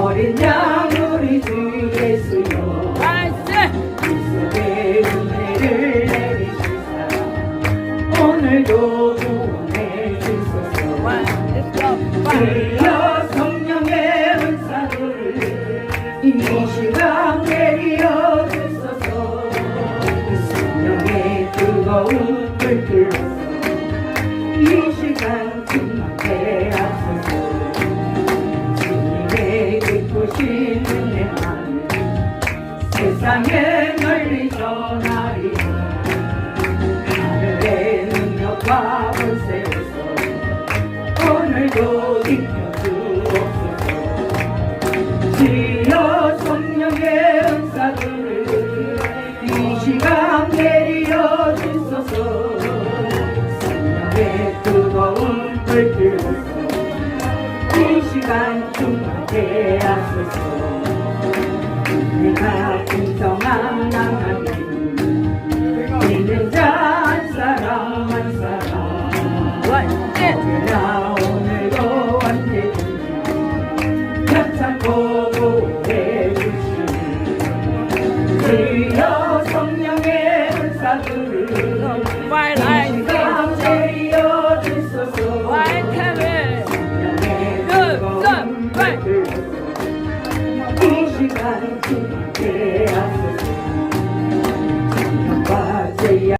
어린 양 우리 주 예수여 속에 은혜를 내리시사. 오늘도 구원해 주소서. 주여 성령의 은사를 이 시간 내리어 주소서. 성령의 뜨거운 불길로서 이 시간 기쁘신 은혜만을 세상에 널리 전하리 하늘의 능력과 권세로서 오늘도 지켜주옵소서. 성 이 시간 충만케 하소서. 내가 풍성한 나가니 있는 자한 사람 한 사람. 언제나 오늘도 언제든지 협찬고 보호해 주시니 주여 성령의 은사들을 Vai! Vigilante, criação.